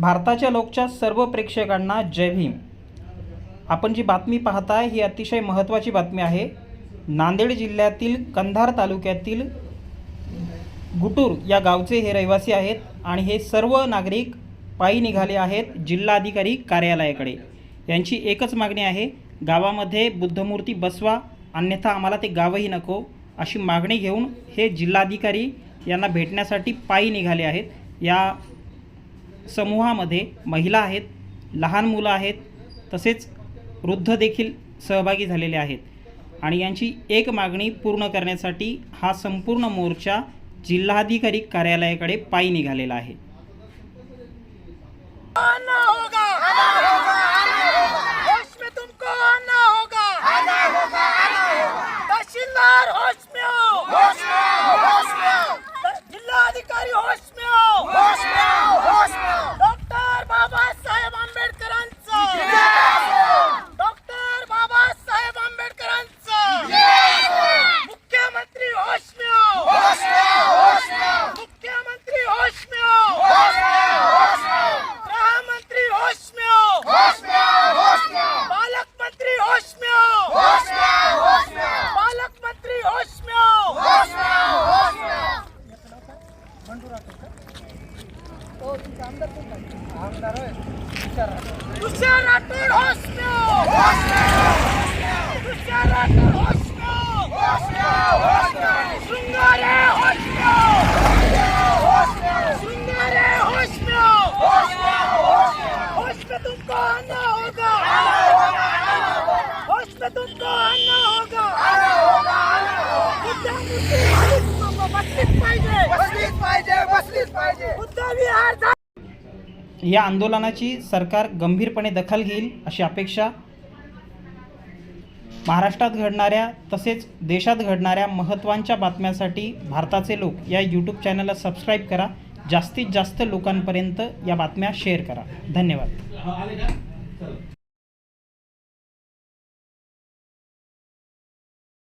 भारताच्या लोकच्या सर्व प्रेक्षकांना जय भीम. आपण जी बातमी पाहताय ही अतिशय महत्त्वाची बातमी आहे. नांदेड जिल्ह्यातील कंधार तालुक्यातील गुटूर या गावचे हे रहिवासी आहेत आणि हे सर्व नागरिक पायी निघाले आहेत जिल्हाधिकारी कार्यालयाकडे. यांची एकच मागणी आहे गावामध्ये बुद्धमूर्ती बसवा अन्यथा आम्हाला ते गावही नको अशी मागणी घेऊन हे जिल्हाधिकारी यांना भेटण्यासाठी पायी निघाले आहेत. या समूहामध्ये महिला आहेत लहान मुलं आहेत तसेच वृद्ध देखील सहभागी झालेले आहेत. आणि यांची एक मागणी पूर्ण करण्यासाठी हा संपूर्ण मोर्चा जिल्हाधिकारी कार्यालयाकडे पायी निघालेला आहे. आना तुमको आना होगा होश में आना होगा आना होगा या आंदोलनाची सरकार गंभीरपणे दखल घेईल अशी अपेक्षा महाराष्ट्रात घडणाऱ्या तसेच देशात घडणाऱ्या महत्त्वांच्या बातम्यांसाठी भारताचे लोक या यूट्यूब चॅनलला सबस्क्राईब करा. जास्तीत जास्त लोकांपर्यंत या बातम्या शेअर करा. धन्यवाद.